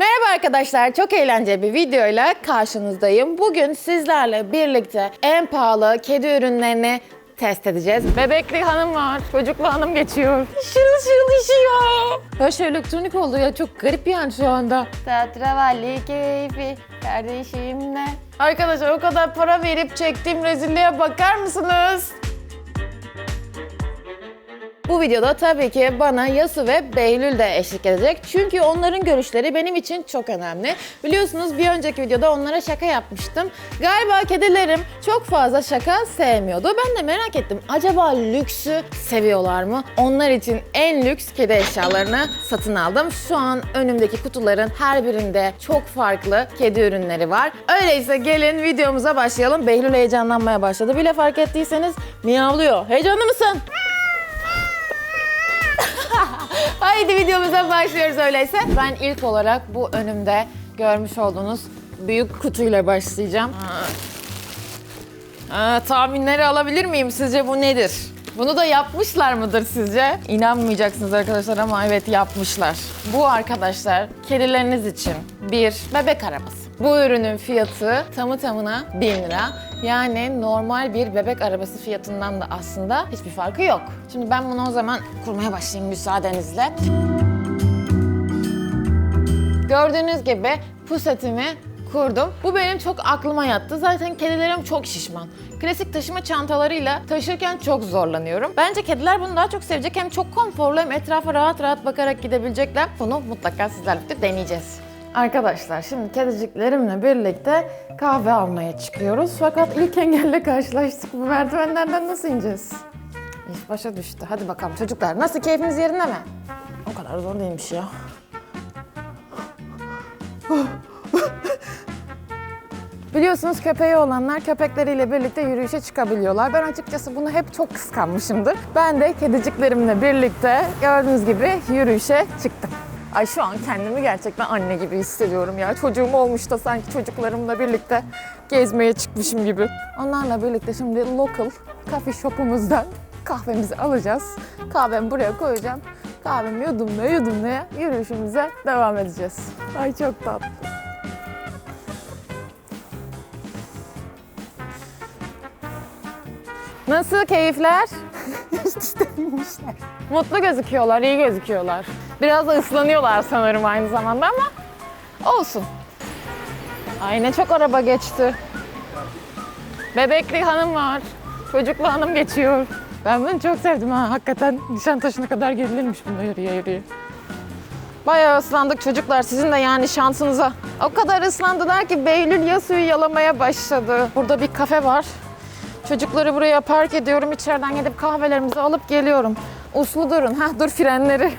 Merhaba arkadaşlar, çok eğlenceli bir videoyla karşınızdayım. Bugün sizlerle birlikte en pahalı kedi ürünlerini test edeceğiz. Bebekli hanım var, çocuklu hanım geçiyor. Şırıl şırıl işiyor. Her şey elektronik oldu ya, çok garip yani şu anda. Tatravalli keyfi kardeşimle. Arkadaşlar o kadar para verip çektiğim rezilliğe bakar mısınız? Bu videoda tabii ki bana Yasu ve Behlül de eşlik edecek. Çünkü onların görüşleri benim için çok önemli. Biliyorsunuz bir önceki videoda onlara şaka yapmıştım. Galiba kedilerim çok fazla şaka sevmiyordu. Ben de merak ettim. Acaba lüksü seviyorlar mı? Onlar için en lüks kedi eşyalarını satın aldım. Şu an önümdeki kutuların her birinde çok farklı kedi ürünleri var. Öyleyse gelin videomuza başlayalım. Behlül heyecanlanmaya başladı. Bile fark ettiyseniz miyavlıyor. Heyecanlı mısın? Haydi videomuza başlıyoruz öyleyse. Ben ilk olarak bu önümde görmüş olduğunuz büyük kutuyla başlayacağım. Aa, tahminleri alabilir miyim? Sizce bu nedir? Bunu da yapmışlar mıdır sizce? İnanmayacaksınız arkadaşlar ama evet yapmışlar. Bu arkadaşlar kedileriniz için bir bebek arabası. Bu ürünün fiyatı tamı tamına 1000 lira. Yani normal bir bebek arabası fiyatından da aslında hiçbir farkı yok. Şimdi ben bunu o zaman kurmaya başlayayım müsaadenizle. Gördüğünüz gibi pusetimi kurdum. Bu benim çok aklıma yattı. Zaten kedilerim çok şişman. Klasik taşıma çantalarıyla taşırken çok zorlanıyorum. Bence kediler bunu daha çok sevecek. Hem çok konforlu hem etrafa rahat rahat bakarak gidebilecekler. Bunu mutlaka sizlerle birlikte deneyeceğiz. Arkadaşlar şimdi kediciklerimle birlikte kahve almaya çıkıyoruz. Fakat ilk engelle karşılaştık. Bu merdivenlerden nasıl ineceğiz? İş başa düştü. Hadi bakalım çocuklar. Nasıl keyfiniz yerinde mi? O kadar zor değilmiş ya. Biliyorsunuz köpeği olanlar köpekleriyle birlikte yürüyüşe çıkabiliyorlar. Ben açıkçası bunu hep çok kıskanmışımdır. Ben de kediciklerimle birlikte gördüğünüz gibi yürüyüşe çıktım. Ay şu an kendimi gerçekten anne gibi hissediyorum ya. Çocuğum olmuş da sanki çocuklarımla birlikte gezmeye çıkmışım gibi. Onlarla birlikte şimdi local coffee shop'umuzdan kahvemizi alacağız. Kahvemi buraya koyacağım. Kahvemi yudumlaya yudumlaya yürüyüşümüze devam edeceğiz. Ay çok tatlı. Nasıl keyifler? Üste binmişler. Mutlu gözüküyorlar, iyi gözüküyorlar. Biraz da ıslanıyorlar sanırım aynı zamanda ama olsun. Ay ne çok araba geçti. Bebekli hanım var. Çocuklu hanım geçiyor. Ben bunu çok sevdim ha. Hakikaten Nişantaşı'na kadar gelirmiş bunda yürüye yürüye. Bayağı ıslandık çocuklar. Sizin de yani şansınıza. O kadar ıslandılar ki Beylül Yasu'yu yalamaya başladı. Burada bir kafe var. Çocukları buraya park ediyorum. İçeriden gidip kahvelerimizi alıp geliyorum. Uslu durun. Heh, dur frenleri.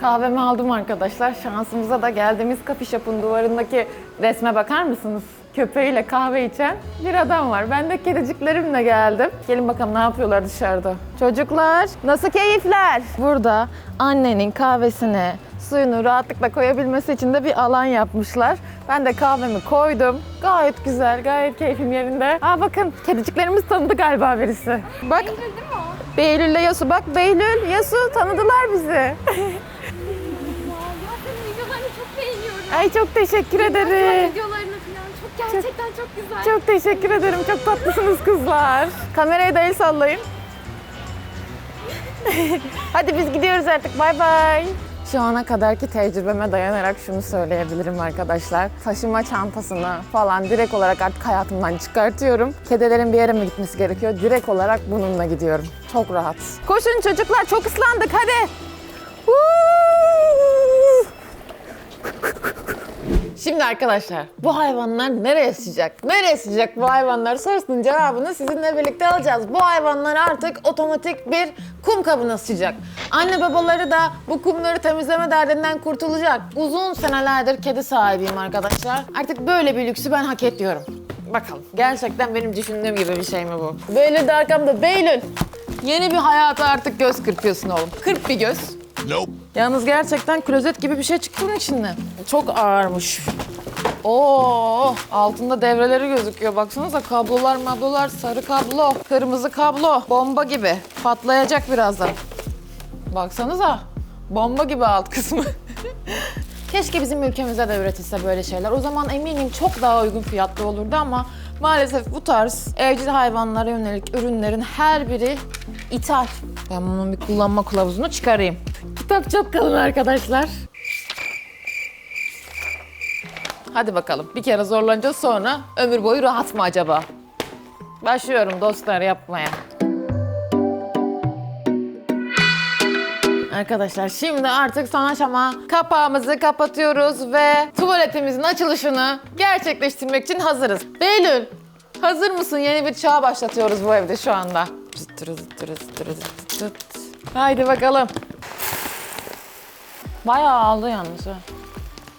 Kahvemi aldım arkadaşlar. Şansımıza da geldiğimiz coffee shop'un duvarındaki resme bakar mısınız? Köpeğiyle kahve içen bir adam var. Ben de kediciklerimle geldim. Gelin bakalım ne yapıyorlar dışarıda. Çocuklar nasıl keyifler? Burada annenin kahvesini, suyunu rahatlıkla koyabilmesi için de bir alan yapmışlar. Ben de kahvemi koydum. Gayet güzel, gayet keyfim yerinde. Aa bakın kediciklerimiz tanıdı galiba birisi. Bak Behlül'le Yasu. Bak Behlül, Yasu tanıdılar bizi. Ya senin videolarını çok beğeniyorum. Ay çok teşekkür ederim. Videolarını falan çok gerçekten çok, güzel. Çok teşekkür ederim. Çok tatlısınız kızlar. Kamerayı da el sallayın. Hadi biz gidiyoruz artık. Bay bay. Şu ana kadarki tecrübeme dayanarak şunu söyleyebilirim arkadaşlar. Taşıma çantasını falan direkt olarak artık hayatımdan çıkartıyorum. Kedilerin bir yere mi gitmesi gerekiyor? Direkt olarak bununla gidiyorum. Çok rahat. Koşun çocuklar çok ıslandık hadi. Woo! Şimdi arkadaşlar bu hayvanlar nereye sıcak? Nereye sıcak bu hayvanlar sorusunun cevabını sizinle birlikte alacağız. Bu hayvanlar artık otomatik bir kum kabına sıcak. Anne babaları da bu kumları temizleme derdinden kurtulacak. Uzun senelerdir kedi sahibiyim arkadaşlar. Artık böyle bir lüksü ben hak ediyorum. Bakalım gerçekten benim düşündüğüm gibi bir şey mi bu? Beylül de arkamda. Beylül! Yeni bir hayata artık göz kırpıyorsun oğlum. Kırp bir göz. Nope. Yalnız gerçekten klozet gibi bir şey çıktı bunun içinden. Çok ağırmış. Oo, altında devreleri gözüküyor. Baksanıza kablolar mablolar, sarı kablo, kırmızı kablo. Bomba gibi. Patlayacak birazdan. Baksanıza. Bomba gibi alt kısmı. Keşke bizim ülkemizde de üretilse böyle şeyler. O zaman eminim çok daha uygun fiyatlı olurdu ama maalesef bu tarz evcil hayvanlara yönelik ürünlerin her biri ithal. Ben bunun bir kullanma kılavuzunu çıkarayım. Kitap çok kalın arkadaşlar. Hadi bakalım. Bir kere zorlanacağız sonra ömür boyu rahat mı acaba? Başlıyorum dostlar yapmaya. Arkadaşlar şimdi artık son aşama kapağımızı kapatıyoruz ve tuvaletimizin açılışını gerçekleştirmek için hazırız. Beylül hazır mısın? Yeni bir çağ başlatıyoruz bu evde şu anda. Haydi bakalım. Bayağı aldı yalnız.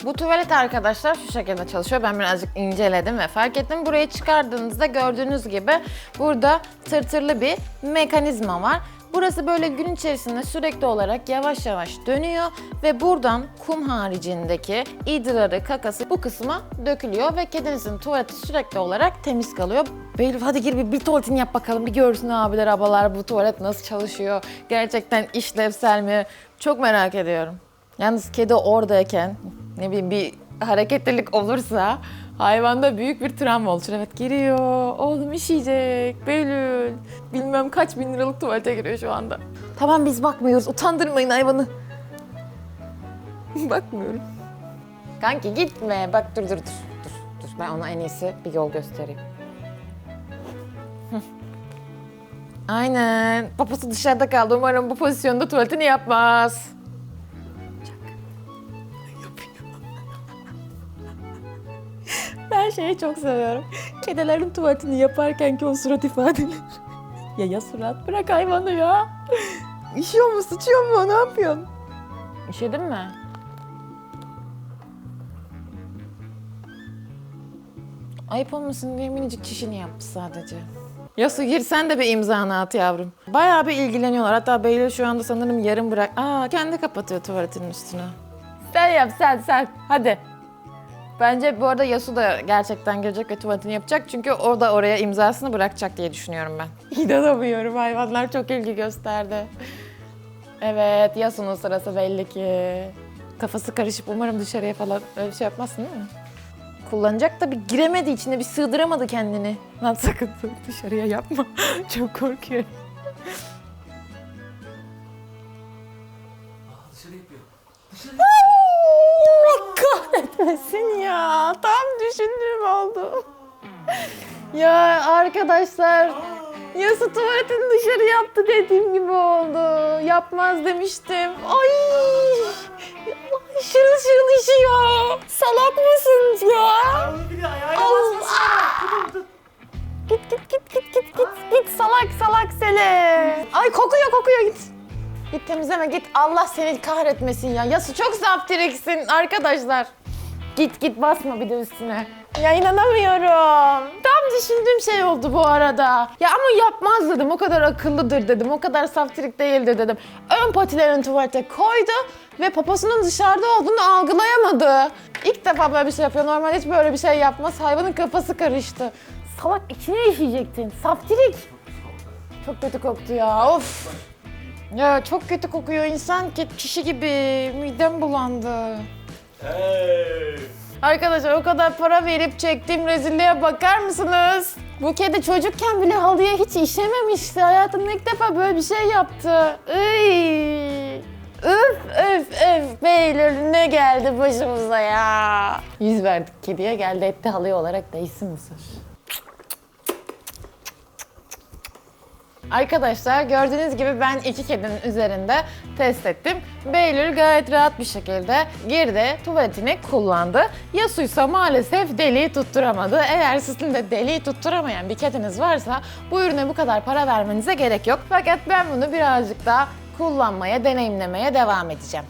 Bu tuvalet arkadaşlar şu şekilde çalışıyor. Ben birazcık inceledim ve fark ettim. Burayı çıkardığınızda gördüğünüz gibi burada tırtırlı bir mekanizma var. Burası böyle gün içerisinde sürekli olarak yavaş yavaş dönüyor ve buradan kum haricindeki idrarı, kakası bu kısma dökülüyor ve kedinizin tuvaleti sürekli olarak temiz kalıyor. Beylül hadi gir bir, bir tuvaletini yap bakalım. Bir görsün abiler, abalar bu tuvalet nasıl çalışıyor. Gerçekten işlevsel mi? Çok merak ediyorum. Yalnız kedi oradayken ne bileyim bir hareketlilik olursa hayvanda büyük bir travma olur. Evet giriyor. Oğlum işeyecek. Beylül. Bilmem kaç bin liralık tuvalete giriyor şu anda. Tamam biz bakmıyoruz. Utandırmayın hayvanı. Bakmıyorum. Kanki gitme. Bak dur dur dur. Dur dur. Ben ona en iyisi bir yol göstereyim. Aynen. Babası dışarıda kaldı. Umarım bu pozisyonda tuvaletini yapmaz. Şeyi çok seviyorum. Kedilerin tuvaletini yaparken ki o surat ifadeleri. ya ya surat bırak hayvanı ya. İşiyor mu sıçıyor mu ne yapıyorsun? İşedin mi? Ayıp olmasın diye minicik çişini yaptı sadece. Yasu gir sen de bir imzanı at yavrum. Bayağı bir ilgileniyorlar. Hatta Beylül şu anda sanırım yarım bırak. Aa kendi kapatıyor tuvaletinin üstünü. Sen yap sen sen. Hadi. Bence bu arada Yasu da gerçekten gelecek ve tuvaletini yapacak. Çünkü o da oraya imzasını bırakacak diye düşünüyorum ben. İnanamıyorum hayvanlar çok ilgi gösterdi. Evet Yasu'nun sırası belli ki. Kafası karışıp umarım dışarıya falan öyle bir şey yapmazsın değil mi? Kullanacak da bir giremedi içine bir sığdıramadı kendini. Lan sakın dışarıya yapma. çok korkuyorum. Kahretmesin ya. Tam düşündüğüm oldu. ya arkadaşlar. Yasu tuvaletini dışarı yaptı dediğim gibi oldu. Yapmaz demiştim. Ay! Allah şırıl şırıl işiyor. Salak mısınız ya? Allah! Git git git git git git git salak salak seni. Ay kokuyor kokuyor git. Git temizleme git Allah seni kahretmesin ya. Yasu çok zaptiriksin arkadaşlar. Git git basma bir de üstüne. Ya inanamıyorum. Tam düşündüğüm şey oldu bu arada. Ya ama yapmaz dedim. O kadar akıllıdır dedim. O kadar saftirik değildir dedim. Ön patilerini tuvalete koydu ve poposunun dışarıda olduğunu algılayamadı. İlk defa böyle bir şey yapıyor. Normalde hiç böyle bir şey yapmaz. Hayvanın kafası karıştı. Salak içine işeyecektin. Saftirik. Çok kötü koktu ya. Of. Ya çok kötü kokuyor. İnsan ki kişi gibi. Midem bulandı. Hey. Arkadaşlar o kadar para verip çektiğim rezilliğe bakar mısınız? Bu kedi çocukken bile halıya hiç işememişti. Hayatımda ilk defa böyle bir şey yaptı. Iy. Üf üf üf Beylül ne geldi başımıza ya. Yüz verdik kediye geldi etti halıya olarak değsin mısır? Arkadaşlar gördüğünüz gibi ben iki kedinin üzerinde test ettim. Beylül gayet rahat bir şekilde girdi, tuvaletini kullandı. Yasuysa maalesef deliği tutturamadı. Eğer sizin de deliği tutturamayan bir kediniz varsa bu ürüne bu kadar para vermenize gerek yok. Fakat ben bunu birazcık daha kullanmaya, deneyimlemeye devam edeceğim.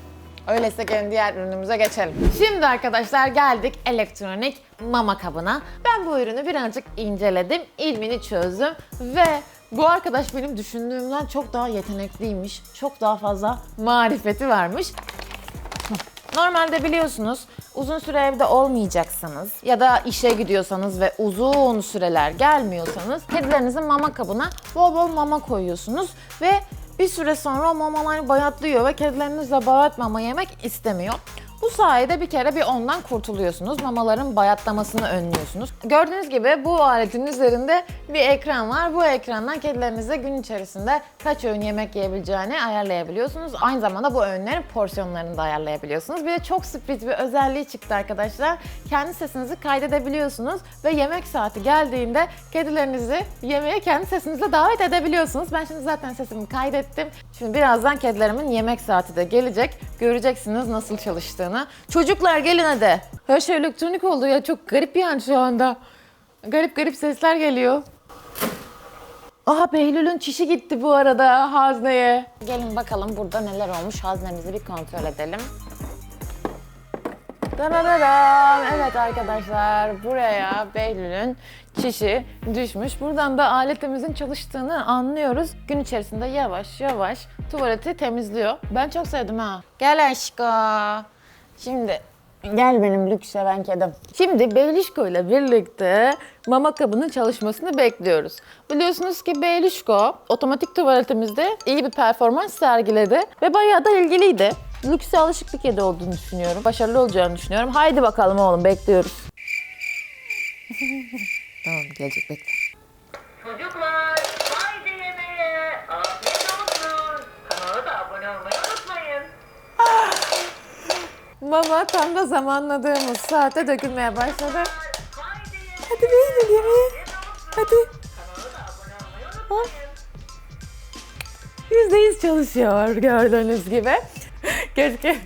Öyleyse gelin diğer ürünümüze geçelim. Şimdi arkadaşlar geldik elektronik mama kabına. Ben bu ürünü birazcık inceledim, ilmini çözdüm ve bu arkadaş benim düşündüğümden çok daha yetenekliymiş. Çok daha fazla marifeti varmış. Normalde biliyorsunuz uzun süre evde olmayacaksanız ya da işe gidiyorsanız ve uzun süreler gelmiyorsanız kedilerinizin mama kabına bol bol mama koyuyorsunuz ve bir süre sonra o mamalar bayatlıyor ve kedileriniz de bayat mama yemek istemiyor. Bu sayede bir kere bir ondan kurtuluyorsunuz. Mamaların bayatlamasını önlüyorsunuz. Gördüğünüz gibi bu aletin üzerinde bir ekran var. Bu ekrandan kedilerinize gün içerisinde kaç öğün yemek yiyebileceğini ayarlayabiliyorsunuz. Aynı zamanda bu öğünlerin porsiyonlarını da ayarlayabiliyorsunuz. Bir de çok sürpriz bir özelliği çıktı arkadaşlar. Kendi sesinizi kaydedebiliyorsunuz ve yemek saati geldiğinde kedilerinizi yemeğe kendi sesinizle davet edebiliyorsunuz. Ben şimdi zaten sesimi kaydettim. Şimdi birazdan kedilerimin yemek saati de gelecek. Göreceksiniz nasıl çalıştığını. Çocuklar gelin hadi. Her şey elektronik oldu ya. Çok garip yani şu anda. Garip garip sesler geliyor. Aha Behlül'ün çişi gitti bu arada hazneye. Gelin bakalım burada neler olmuş haznemizi bir kontrol edelim. Darararam. Evet arkadaşlar buraya Behlül'ün çişi düşmüş. Buradan da aletimizin çalıştığını anlıyoruz. Gün içerisinde yavaş yavaş tuvaleti temizliyor. Ben çok sevdim ha. Gel aşko. Şimdi gel benim lüks seven kedim. Şimdi Beylişko ile birlikte mama kabının çalışmasını bekliyoruz. Biliyorsunuz ki Beylişko otomatik tuvaletimizde iyi bir performans sergiledi ve bayağı da ilgiliydi. Lükse alışık bir kedi olduğunu düşünüyorum. Başarılı olacağını düşünüyorum. Haydi bakalım oğlum bekliyoruz. tamam gelecek bekle. Çocuklar, haydi yemeğe. Afiyet olsun. Kanala da abone olmayı unutmayın. Mama tam da zamanladığımız saate dökülmeye başladı. Hadi Behlül yemeğe. Hadi. Yüzde yüz çalışıyor gördüğünüz gibi. Keşke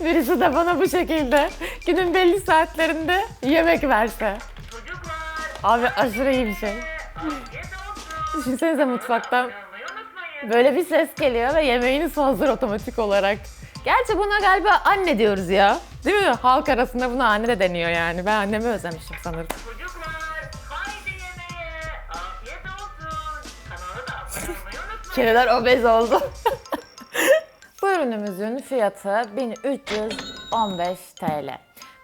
birisi de bana bu şekilde günün belli saatlerinde yemek verse. Abi aşırı iyi bir şey. Düşünsenize mutfaktan böyle bir ses geliyor ve yemeğiniz hazır otomatik olarak. Gerçi buna galiba anne diyoruz ya. Değil mi? Halk arasında buna anne de deniyor yani. Ben annemi özlemişim sanırım. Çocuklar, haydi yemeğe. Afiyet olsun. Kanala da abone olmayı unutmayın. Obez oldu. Bu ürünümüzün fiyatı 1315 TL.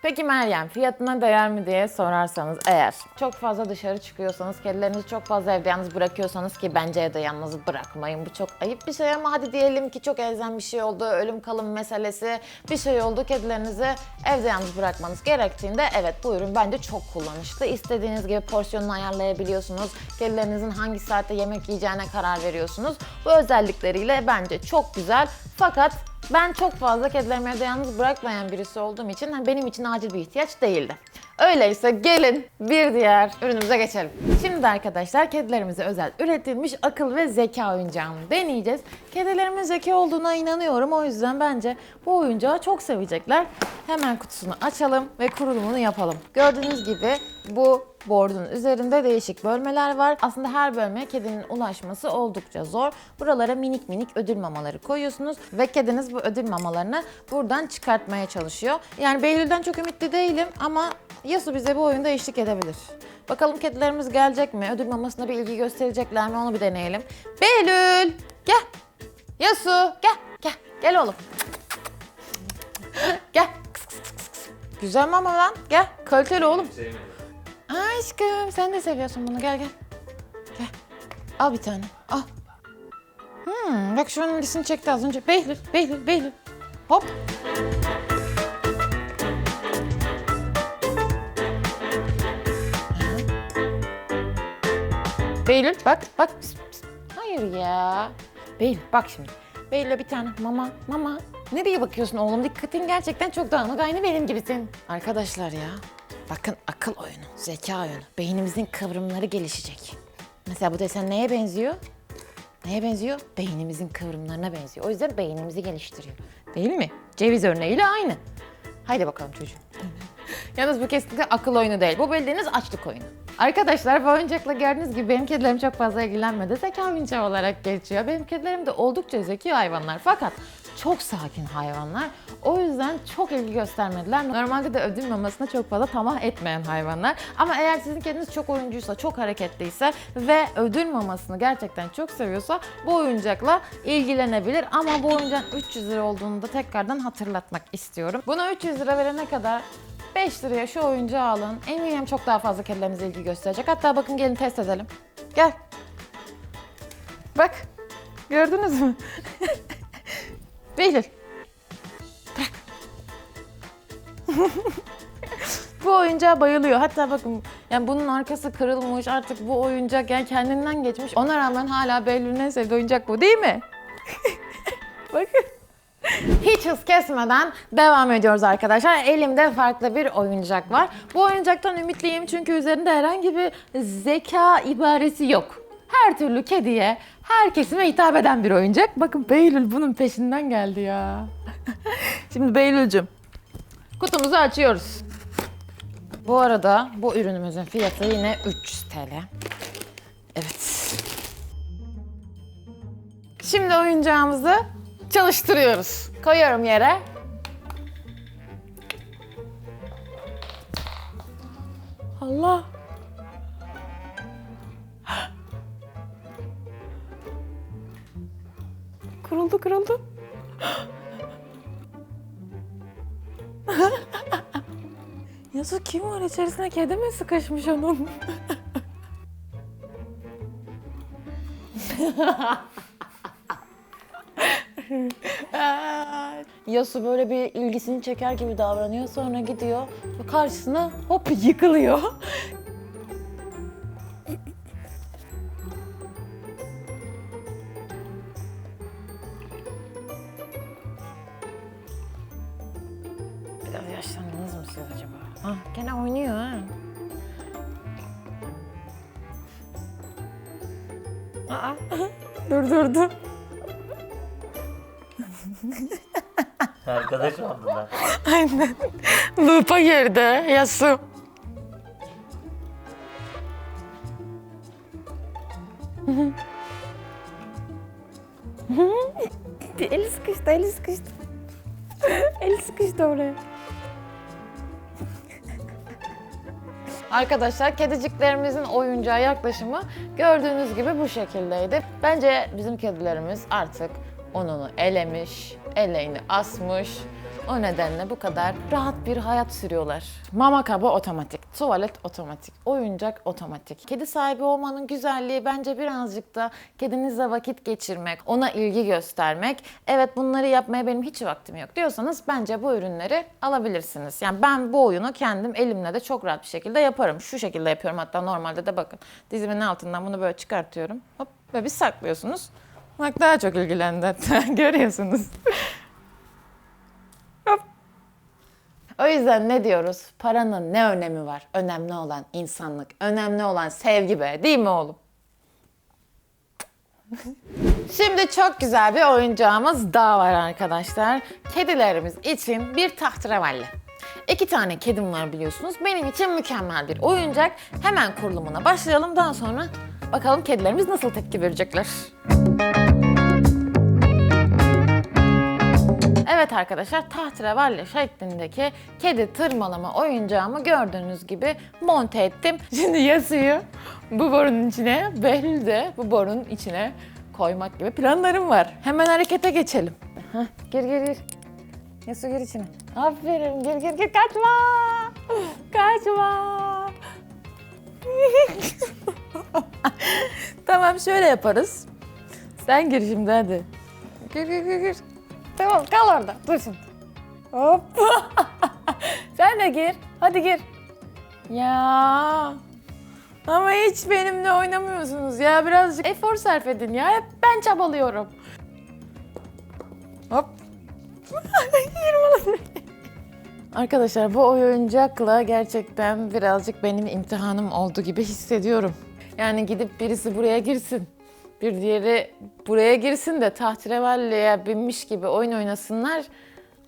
Peki Meryem fiyatına değer mi diye sorarsanız eğer çok fazla dışarı çıkıyorsanız, kedilerinizi çok fazla evde yalnız bırakıyorsanız ki bence evde yalnız bırakmayın. Bu çok ayıp bir şey ama hadi diyelim ki çok elzem bir şey oldu, ölüm kalım meselesi bir şey oldu. Kedilerinizi evde yalnız bırakmanız gerektiğinde evet bu ürün bence çok kullanışlı. İstediğiniz gibi porsiyonunu ayarlayabiliyorsunuz. Kedilerinizin hangi saatte yemek yiyeceğine karar veriyorsunuz. Bu özellikleriyle bence çok güzel. Fakat ben çok fazla kedilerimi evde yalnız bırakmayan birisi olduğum için hani benim için acil bir ihtiyaç değildi. Öyleyse gelin bir diğer ürünümüze geçelim. Şimdi arkadaşlar kedilerimize özel üretilmiş akıl ve zeka oyuncağını deneyeceğiz. Kedilerimin zeki olduğuna inanıyorum. O yüzden bence bu oyuncağı çok sevecekler. Hemen kutusunu açalım ve kurulumunu yapalım. Gördüğünüz gibi bu Board'un üzerinde değişik bölmeler var. Aslında her bölmeye kedinin ulaşması oldukça zor. Buralara minik minik ödül mamaları koyuyorsunuz ve kediniz bu ödül mamalarını buradan çıkartmaya çalışıyor. Yani Behlül'den çok ümitli değilim ama Yasu bize bu oyunda eşlik edebilir. Bakalım kedilerimiz gelecek mi? Ödül mamasına bir ilgi gösterecekler mi? Onu bir deneyelim. Behlül! Gel! Yasu! Gel! Gel! Gel oğlum. Gel. Güzel mama lan. Gel. Kaliteli oğlum. Aa, aşkım sen de seviyorsun bunu. Gel gel. Gel. Al bir tane. Al. Hmm, bak şuranın ilgisini çekti az önce. Behlül, Behlül, Behlül. Hop. Behlül bak bak. Pıs, pıs. Hayır ya. Behlül bak şimdi. Behlül'e bir tane mama mama. Nereye bakıyorsun oğlum? Dikkatin gerçekten çok dağınık. Aynı benim gibisin. Arkadaşlar ya. Bakın akıl oyunu, zeka oyunu. Beynimizin kıvrımları gelişecek. Mesela bu desen neye benziyor? Neye benziyor? Beynimizin kıvrımlarına benziyor. O yüzden beynimizi geliştiriyor. Değil mi? Ceviz örneğiyle aynı. Haydi bakalım çocuğum. Yalnız bu kesinlikle akıl oyunu değil. Bu bildiğiniz açlık oyunu. Arkadaşlar bu oyuncakla gördüğünüz gibi benim kedilerim çok fazla ilgilenmedi. Zeka oyuncağı olarak geçiyor. Benim kedilerim de oldukça zeki hayvanlar. Fakat çok sakin hayvanlar. O yüzden çok ilgi göstermediler. Normalde de ödül mamasına çok fazla tamah etmeyen hayvanlar. Ama eğer sizin kediniz çok oyuncuysa, çok hareketliyse ve ödül mamasını gerçekten çok seviyorsa bu oyuncakla ilgilenebilir. Ama bu oyuncağın 300 lira olduğunu da tekrardan hatırlatmak istiyorum. Buna 300 lira verene kadar 5 liraya şu oyuncağı alın. Eminim çok daha fazla kedileriniz ilgi gösterecek. Hatta bakın gelin test edelim. Gel. Bak. Gördünüz mü? Behlül. Bırak. bu oyuncağa bayılıyor. Hatta bakın yani bunun arkası kırılmış artık bu oyuncak yani kendinden geçmiş. Ona rağmen hala Behlül'ün en sevdiği oyuncak bu değil mi? bakın. Hiç hız kesmeden devam ediyoruz arkadaşlar. Elimde farklı bir oyuncak var. Bu oyuncaktan ümitliyim çünkü üzerinde herhangi bir zeka ibaresi yok. Her türlü kediye, her kesime hitap eden bir oyuncak. Bakın Beylül bunun peşinden geldi ya. Şimdi Beylül'cüm kutumuzu açıyoruz. Bu arada bu ürünümüzün fiyatı yine 300 TL. Evet. Şimdi oyuncağımızı çalıştırıyoruz. Koyuyorum yere. Allah. Kırıldı kırıldı. Yazık kim var içerisine kedi mi sıkışmış onun? Yasu böyle bir ilgisini çeker gibi davranıyor. Sonra gidiyor karşısına hop yıkılıyor. Ha, gene oynuyor ha. Aa, dur dur dur. Arkadaş oldular. Aynen. Loop'a girdi Yasu. eli sıkıştı, eli sıkıştı. eli sıkıştı oraya. Arkadaşlar kediciklerimizin oyuncağa yaklaşımı gördüğünüz gibi bu şekildeydi. Bence bizim kedilerimiz artık onunu elemiş, eleğini asmış. O nedenle bu kadar rahat bir hayat sürüyorlar. Mama kabı otomatik, tuvalet otomatik, oyuncak otomatik. Kedi sahibi olmanın güzelliği bence birazcık da kedinizle vakit geçirmek, ona ilgi göstermek. Evet bunları yapmaya benim hiç vaktim yok diyorsanız bence bu ürünleri alabilirsiniz. Yani ben bu oyunu kendim elimle de çok rahat bir şekilde yaparım. Şu şekilde yapıyorum hatta normalde de bakın. Dizimin altından bunu böyle çıkartıyorum. Hop ve bir saklıyorsunuz. Bak daha çok ilgilendi hatta görüyorsunuz. O yüzden ne diyoruz? Paranın ne önemi var? Önemli olan insanlık, önemli olan sevgi be değil mi oğlum? Şimdi çok güzel bir oyuncağımız daha var arkadaşlar. Kedilerimiz için bir tahterevalli. İki tane kedim var biliyorsunuz. Benim için mükemmel bir oyuncak. Hemen kurulumuna başlayalım. Daha sonra bakalım kedilerimiz nasıl tepki verecekler. Evet arkadaşlar tahterevalli şeklindeki kedi tırmalama oyuncağımı gördüğünüz gibi monte ettim. Şimdi Yasu'yu bu borunun içine, Behlül de bu borunun içine koymak gibi planlarım var. Hemen harekete geçelim. Hah, gir gir gir. Yasu gir içine. Aferin gir gir gir kaçma. Kaçma. tamam şöyle yaparız. Sen gir şimdi hadi. Gir gir gir gir. Tamam kal orada. Dur şimdi. Hop. Sen de gir. Hadi gir. Ya. Ama hiç benimle oynamıyorsunuz ya. Birazcık efor sarf edin ya. Hep ben çabalıyorum. Hop. Yirmi Arkadaşlar bu oyuncakla gerçekten birazcık benim imtihanım oldu gibi hissediyorum. Yani gidip birisi buraya girsin. Bir diğeri buraya girsin de tahterevalliye binmiş gibi oyun oynasınlar.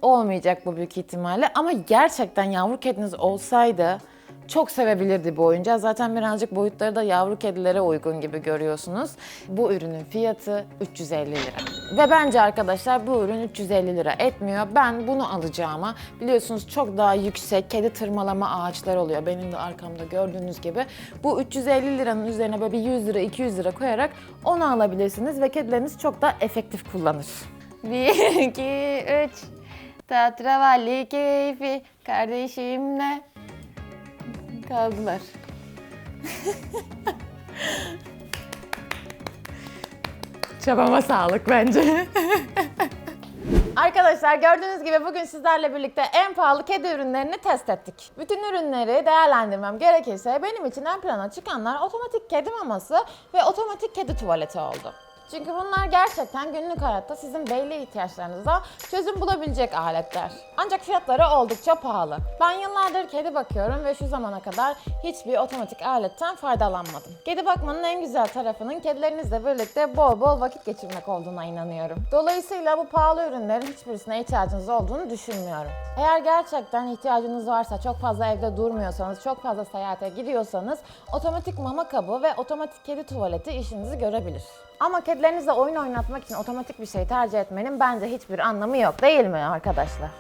Olmayacak bu büyük ihtimalle. Ama gerçekten yavru kediniz olsaydı çok sevebilirdi bu oyuncağı. Zaten birazcık boyutları da yavru kedilere uygun gibi görüyorsunuz. Bu ürünün fiyatı 350 lira. Ve bence arkadaşlar bu ürün 350 lira etmiyor. Ben bunu alacağıma biliyorsunuz çok daha yüksek kedi tırmalama ağaçlar oluyor. Benim de arkamda gördüğünüz gibi. Bu 350 liranın üzerine böyle bir 100 lira 200 lira koyarak onu alabilirsiniz ve kedileriniz çok daha efektif kullanır. 1, 2, 3 Tatravalli keyfi kardeşimle kaldılar. Çabama sağlık bence. Arkadaşlar gördüğünüz gibi bugün sizlerle birlikte en pahalı kedi ürünlerini test ettik. Bütün ürünleri değerlendirmem gerekirse benim için ön plana çıkanlar otomatik kedi maması ve otomatik kedi tuvaleti oldu. Çünkü bunlar gerçekten günlük hayatta sizin belli ihtiyaçlarınıza çözüm bulabilecek aletler. Ancak fiyatları oldukça pahalı. Ben yıllardır kedi bakıyorum ve şu zamana kadar hiçbir otomatik aletten faydalanmadım. Kedi bakmanın en güzel tarafının kedilerinizle birlikte bol bol vakit geçirmek olduğuna inanıyorum. Dolayısıyla bu pahalı ürünlerin hiçbirisine ihtiyacınız olduğunu düşünmüyorum. Eğer gerçekten ihtiyacınız varsa, çok fazla evde durmuyorsanız, çok fazla seyahate gidiyorsanız otomatik mama kabı ve otomatik kedi tuvaleti işinizi görebilir. Ama kedilerinizle oyun oynatmak için otomatik bir şey tercih etmenin bence hiçbir anlamı yok değil mi arkadaşlar?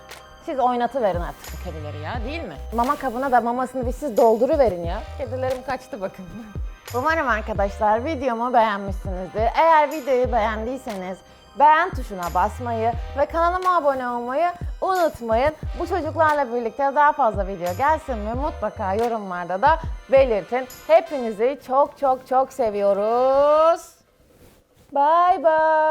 Siz oynatıverin artık bu kedileri ya değil mi? Mama kabına da mamasını bir siz dolduruverin ya. Kedilerim kaçtı bakın. Umarım arkadaşlar videomu beğenmişsinizdir. Eğer videoyu beğendiyseniz beğen tuşuna basmayı ve kanalıma abone olmayı unutmayın. Bu çocuklarla birlikte daha fazla video gelsin mi mutlaka yorumlarda da belirtin. Hepinizi çok çok çok seviyoruz. Bye bye.